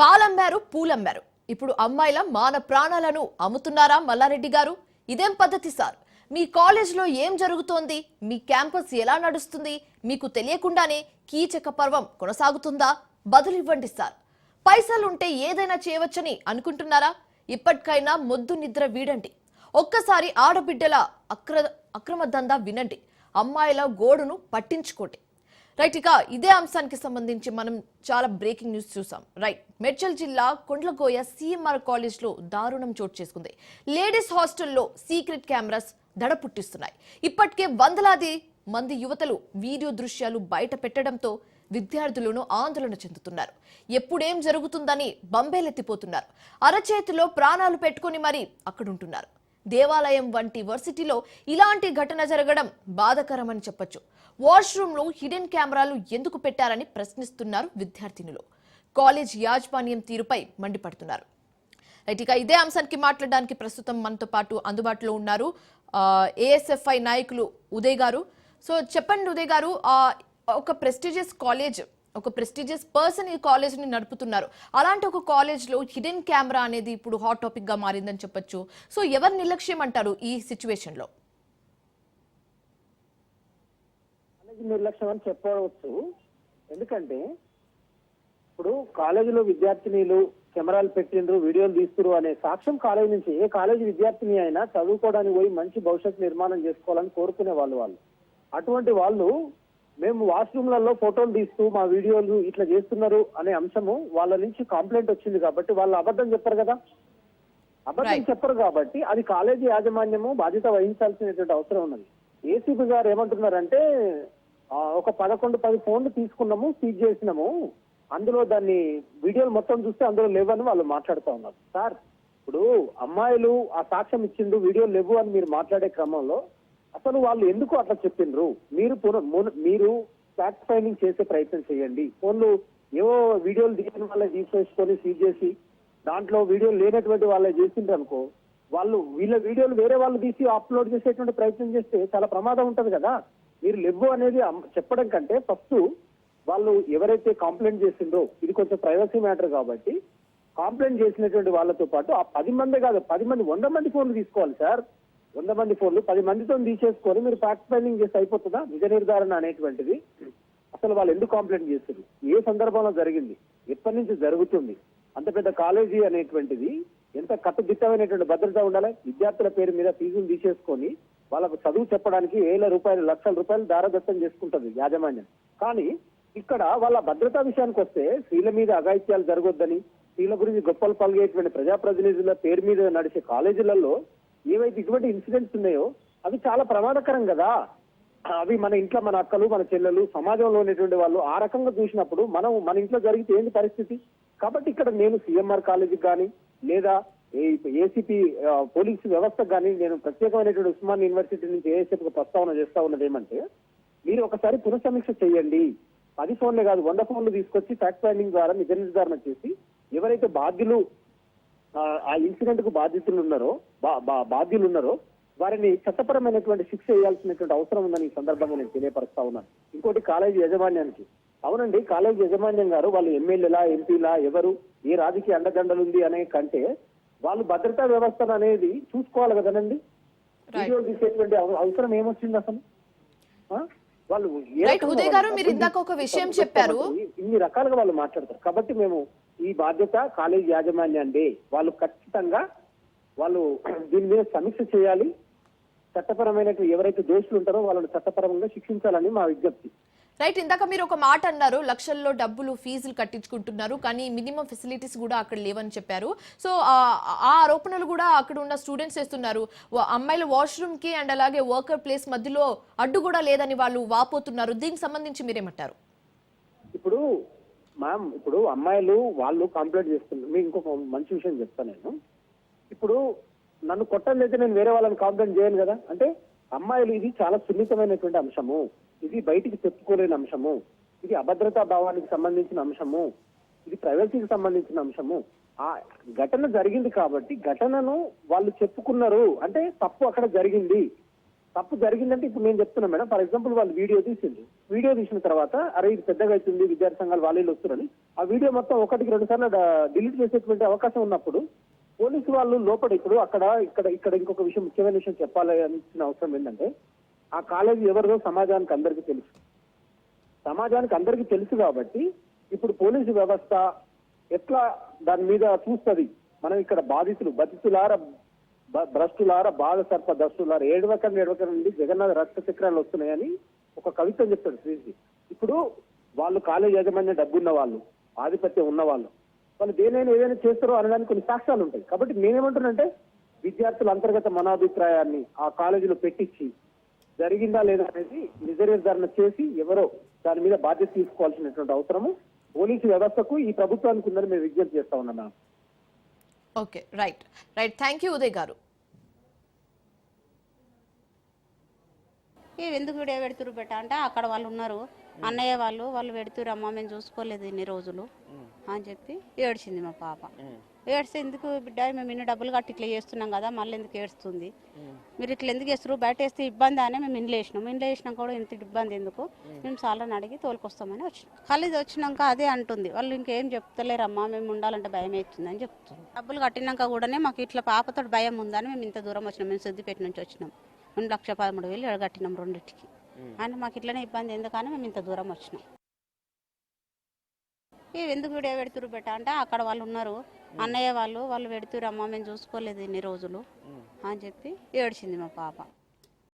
పాలమ్మారు పూలమ్మారు. ఇప్పుడు అమ్మాయిల మాన ప్రాణాలను అమ్ముతున్నారా మల్లారెడ్డి గారు? ఇదేం పద్ధతి సార్? మీ కాలేజ్లో ఏం జరుగుతోంది? మీ క్యాంపస్ ఎలా నడుస్తుంది? మీకు తెలియకుండానే కీచక పర్వం కొనసాగుతుందా? బదులివ్వండి సార్. పైసలుంటే ఏదైనా చేయవచ్చని అనుకుంటున్నారా? ఇప్పటికైనా మొద్దు నిద్ర వీడండి. ఒక్కసారి ఆడబిడ్డల అక్ర అక్రమ దందా వినండి. అమ్మాయిల గోడును పట్టించుకోండి. రైట్ ఇక ఇదే అంశానికి సంబంధించి మనం చాలా బ్రేకింగ్ న్యూస్ చూసాం. రైట్ మెడ్చల్ జిల్లా కొండ్లగోయ సిఎంఆర్ కాలేజ్లో దారుణం చోటు చేసుకుంది. లేడీస్ హాస్టల్లో సీక్రెట్ కెమెరాస్ దడ పుట్టిస్తున్నాయి ఇప్పటికే వందలాది మంది యువతలు వీడియో దృశ్యాలు బయట పెట్టడంతో విద్యార్థులను ఆందోళన చెందుతున్నారు. ఎప్పుడేం జరుగుతుందని బంబేలెత్తిపోతున్నారు. అరచేతిలో ప్రాణాలు పెట్టుకొని మరీ అక్కడుంటున్నారు. దేవాలయం వంటి వర్సిటీలో ఇలాంటి ఘటన జరగడం బాధకరమని చెప్పొచ్చు. వాష్రూమ్లో హిడెన్ కెమెరాలు ఎందుకు పెట్టారని ప్రశ్నిస్తున్నారు విద్యార్థినులు. కాలేజ్ యాజమాన్యం తీరుపై మండిపడుతున్నారు. రైట్ ఇక ఇదే అంశానికి మాట్లాడడానికి ప్రస్తుతం మనతో పాటు అందుబాటులో ఉన్నారు ఏఎస్ఎఫ్ఐ నాయకులు ఉదయ్ గారు. సో చెప్పండి ఉదయ్ గారు ఒక ప్రెస్టీజియస్ కాలేజ్ ఒక ప్రెస్టీజియస్ పర్సన్ ఈ కాలేజ్ని నడుపుతున్నారు. అలాంటి ఒక కాలేజ్లో హిడెన్ కెమెరా అనేది ఇప్పుడు హాట్ టాపిక్గా మారిందని చెప్పొచ్చు. సో ఎవరు నిర్లక్ష్యం అంటారు ఈ సిచ్యువేషన్లో నిర్లక్ష్యం అని చెప్పవచ్చు. ఎందుకంటే ఇప్పుడు కాలేజీలో విద్యార్థినిలు కెమెరాలు పెట్టిండ్రు వీడియోలు తీస్తురు అనే సాక్ష్యం కాలేజీ నుంచి ఏ కాలేజీ విద్యార్థిని అయినా చదువుకోవడానికి పోయి మంచి భవిష్యత్తు నిర్మాణం చేసుకోవాలని కోరుకునే వాళ్ళు వాళ్ళు. అటువంటి వాళ్ళు మేము వాష్రూమ్లలో ఫోటోలు తీస్తూ మా వీడియోలు ఇట్లా చేస్తున్నారు అనే అంశము వాళ్ళ నుంచి కంప్లైంట్ వచ్చింది కాబట్టి వాళ్ళు అబద్ధం చెప్పరు కదా. అబద్ధం. చెప్పరు కాబట్టి అది కాలేజీ యాజమాన్యము బాధ్యత వహించాల్సినటువంటి అవసరం ఉన్నది. ఏసీపీ గారు ఏమంటున్నారంటే ఒక పదకొండు పది ఫోన్లు తీసుకున్నాము సీజ్ చేసినాము. అందులో దాన్ని వీడియోలు మొత్తం చూస్తే అందులో లేవని వాళ్ళు మాట్లాడుతూ ఉన్నారు. సార్ ఇప్పుడు అమ్మాయిలు ఆ సాక్ష్యం ఇచ్చిండు వీడియోలు లేవు అని మీరు మాట్లాడే క్రమంలో అసలు వాళ్ళు ఎందుకు అట్లా చెప్పిండ్రు? మీరు మీరు ఫ్యాక్ట్ ఫైండింగ్ చేసే ప్రయత్నం చేయండి. ఫోన్లు ఏవో వీడియోలు తీసిన వాళ్ళే తీసేసుకొని సీజ్ చేసి దాంట్లో వీడియో లేనటువంటి వాళ్ళే చేసిండ్రు అనుకో వాళ్ళు వీళ్ళ వీడియోలు వేరే వాళ్ళు తీసి అప్లోడ్ చేసేటువంటి ప్రయత్నం చేస్తే చాలా ప్రమాదం ఉంటుంది కదా. మీరు లెవ్వు అనేది చెప్పడం కంటే ఫస్ట్ వాళ్ళు ఎవరైతే కంప్లైంట్ చేసిండ్రో ఇది కొంచెం ప్రైవసీ మ్యాటర్ కాబట్టి కంప్లైంట్ చేసినటువంటి వాళ్ళతో పాటు ఆ పది మంది కాదు పది మంది వంద మంది ఫోన్లు తీసుకోవాలి సార్. వంద మంది ఫోన్లు పది మందితో తీసేసుకొని మీరు ఫ్యాక్ట్ ఫైండింగ్ చేస్తే అయిపోతుందా? నిజ నిర్ధారణ అనేటువంటిది. అసలు వాళ్ళు ఎందుకు కంప్లైంట్ చేస్తారు ఏ సందర్భంలో జరిగింది? ఎప్పటి నుంచి జరుగుతుంది? అంత పెద్ద కాలేజీ అనేటువంటిది ఎంత కట్టుదిట్టమైనటువంటి భద్రత ఉండాలి? విద్యార్థుల పేరు మీద ఫీజులు తీసేసుకొని వాళ్ళకు చదువు చెప్పడానికి వేల రూపాయలు లక్షల రూపాయలు దారదత్తం చేసుకుంటుంది యాజమాన్యం. కానీ ఇక్కడ వాళ్ళ భద్రతా విషయానికి వస్తే స్త్రీల మీద అఘాయిత్యాలు జరగొద్దని స్త్రీల గురించి గొప్పలు పలిగేటువంటి ప్రజాప్రతినిధుల పేరు మీద నడిచే కాలేజీలలో ఏవైతే ఇటువంటి ఇన్సిడెంట్స్ ఉన్నాయో అవి చాలా ప్రమాదకరం కదా. అవి మన ఇంట్లో మన అక్కలు మన చెల్లెలు సమాజంలో ఉన్నటువంటి వాళ్ళు ఆ రకంగా చూసినప్పుడు మనం మన ఇంట్లో జరిగితే ఏంటి పరిస్థితి? కాబట్టి ఇక్కడ నేను సిఎంఆర్ కాలేజీకి కానీ లేదా ఏసీపీ పోలీసు వ్యవస్థకు కానీ నేను ప్రత్యేకమైనటువంటి ఉస్మాన్ యూనివర్సిటీ నుంచి ఏఎస్ఎఫ్ ప్రస్తావన చేస్తా ఉన్నది ఏమంటే మీరు ఒకసారి పునఃసమీక్ష చేయండి. పది ఫోన్లే కాదు వంద ఫోన్లు తీసుకొచ్చి ఫ్యాక్ట్ ఫైండింగ్ ద్వారా నిజ నిర్ధారణ చేసి ఎవరైతే బాధ్యులు ఆ, ఇన్సిడెంట్కు బాధితులు ఉన్నారో బాధ్యులు ఉన్నారో వారిని చట్టపరమైనటువంటి శిక్ష వేయాల్సినటువంటి అవసరం ఉందని ఈ సందర్భంగా నేను తెలియపరుస్తా ఉన్నాను. ఇంకోటి కాలేజీ యాజమాన్యానికి. అవునండి కాలేజీ యాజమాన్యం గారు వాళ్ళు ఎమ్మెల్యేలా ఎంపీలా ఎవరు ఏ రాజకీయ అండదండలు ఉంది అనే కంటే వాళ్ళు భద్రతా వ్యవస్థను అనేది చూసుకోవాలి కదనండి. వీడియోలు తీసేటువంటి అవ- అవసరం ఏమొచ్చింది అసలు? వాళ్ళు ఉదయ్ గారు, మీరు ఇందాక ఒక విషయం చెప్పారు. ఇన్ని రకాలుగా వాళ్ళు మాట్లాడతారు. కాబట్టి మేము ఈ బాధ్యత కాలేజ్ యాజమాన్యండి వాళ్ళు ఖచ్చితంగా వాళ్ళు దీని మీద సమీక్ష చేయాలి. చట్టపరమైనటువంటి ఎవరైతే దోషులు ఉంటారో వాళ్ళని చట్టపరంగా శిక్షించాలని మా విజ్ఞప్తి. రైట్ ఇందాక మీరు ఒక మాట అన్నారు లక్షల్లో డబ్బులు ఫీజులు కట్టించుకుంటున్నారు కానీ మినిమం ఫెసిలిటీస్ కూడా అక్కడ లేవని చెప్పారు. సో ఆ- ఆరోపణలు కూడా అక్కడ ఉన్న స్టూడెంట్స్ చేస్తున్నారు. అమ్మాయిల వాష్రూమ్కి అండ్ అలాగే వర్కర్ ప్లేస్ మధ్యలో అడ్డు కూడా లేదని వాళ్ళు వాపోతున్నారు. దీనికి సంబంధించి మీరేమంటారు? ఇప్పుడు మ్యామ్ ఇప్పుడు అమ్మాయిలు వాళ్ళు కంప్లైంట్ చేస్తున్నారు. మీకు ఇంకొక మంచి విషయం చెప్తాను నేను. ఇప్పుడు నన్ను కొట్టలేదే నేను వేరే వాళ్ళని కాంప్లైంట్ చేయను కదా. అంటే అమ్మాయిలు ఇది చాలా సున్నితమైనటువంటి అంశము. ఇది బయటికి చెప్పుకోలేని అంశము. ఇది అభద్రతా భావానికి సంబంధించిన అంశము. ఇది ప్రైవసీకి సంబంధించిన అంశము. ఆ ఘటన జరిగింది కాబట్టి ఘటనను వాళ్ళు చెప్పుకున్నారు. అంటే తప్పు అక్కడ జరిగింది. తప్పు జరిగిందంటే ఇప్పుడు నేను చెప్తున్నా మేడం. ఫర్ ఎగ్జాంపుల్ వాళ్ళు వీడియో తీసింది వీడియో తీసిన తర్వాత అరే ఇది పెద్దగా అవుతుంది విద్యార్థి సంఘాలు వాళ్ళు వస్తున్నారని ఆ వీడియో మొత్తం ఒకటికి రెండు సార్లు డిలీట్ చేసేటువంటి అవకాశం ఉన్నప్పుడు పోలీసు వాళ్ళు లోపల ఇప్పుడు అక్కడ ఇక్కడ ఇక్కడ ఇంకొక విషయం ముఖ్యమైన విషయం చెప్పాలి అవసరం ఏంటంటే ఆ కాలేజీ ఎవరిదో సమాజానికి అందరికీ తెలుసు. సమాజానికి అందరికీ తెలుసు కాబట్టి ఇప్పుడు పోలీసు వ్యవస్థ ఎట్లా దాని మీద చూస్తుంది? మనం ఇక్కడ బాధితులు బతితులార భ్రష్టులార బాధ సర్ప దస్తులార ఏడవకం ఏడవకం నుండి జగన్నాథ రక్త చక్రాలు వస్తున్నాయని ఒక కవిత చెప్తాడు శ్రీజీ. ఇప్పుడు వాళ్ళు కాలేజ్ యాజమాన్య డబ్బున్న వాళ్ళు ఆధిపత్యం ఉన్న వాళ్ళు వాళ్ళు దేనైనా ఏదైనా చేస్తారో అనడానికి కొన్ని సాక్ష్యాలు ఉంటాయి. కాబట్టి నేనేమంటున్నానంటే విద్యార్థుల అంతర్గత మనాభిప్రాయాన్ని ఆ కాలేజీలో పెట్టించి జరిగిందా లేదా అనేది నిజ నిర్ధారణ చేసి ఎవరో దాని మీద బాధ్యత తీసుకోవాల్సినటువంటి అవసరము. పోలీసు వ్యవస్థకు ఈ ప్రభుత్వానికి ఉందని మేము విజ్ఞప్తి చేస్తా ఉన్నాం. Okay right. Right thank you Uday గారు. ఎందుకు వీడియో పెడుతురు బెట్ట అంటే అక్కడ వాళ్ళు ఉన్నారు. అన్నయ్య వాళ్ళు వాళ్ళు పెడుతురు అమ్మ మేము చూసుకోలేదు ఇన్ని రోజులు అని చెప్పి ఏడ్చింది మా పాప. ఏడ్స్తే ఎందుకు బిడ్డ మేము ఇన్ని డబ్బులు కట్టి ఇట్లా చేస్తున్నాం కదా మళ్ళీ ఎందుకు ఏడుస్తుంది? మీరు ఇట్లా ఎందుకు చేస్తారు బయట వేస్తే ఇబ్బంది అని మేము ఇండ్లు వేసినాం ఇండ్లు వేసినాం కూడా ఇంత ఇబ్బంది ఎందుకు? మేము సాలని అడిగి తోలుకొస్తామని వచ్చినాం. ఖాళీ వచ్చినాక అదే అంటుంది. వాళ్ళు ఇంకేం చెప్తలేరమ్మా మేము ఉండాలంటే భయం అవుతుంది అని చెప్తుంది. డబ్బులు కట్టినాక కూడానే మాకు ఇట్లా పాపతో భయం ఉందని మేము ఇంత దూరం వచ్చినాం. మేము సిద్దిపేట నుంచి వచ్చినాం. రెండు లక్ష పదమూడు వేలు ఎడగట్టినాం రెండింటికి. అని మాకు ఇట్లనే ఇబ్బంది ఎందుకని మేము ఇంత దూరం వచ్చినాం. ఇవి ఎందుకు వీడియో పెడుతురు బెట్ట అంటే అక్కడ వాళ్ళు ఉన్నారు. అన్నయ్య వాళ్ళు వాళ్ళు పెడుతురు అమ్మ మేము చూసుకోలేదు ఇన్ని రోజులు. అని చెప్పి ఏడ్చింది మా పాప.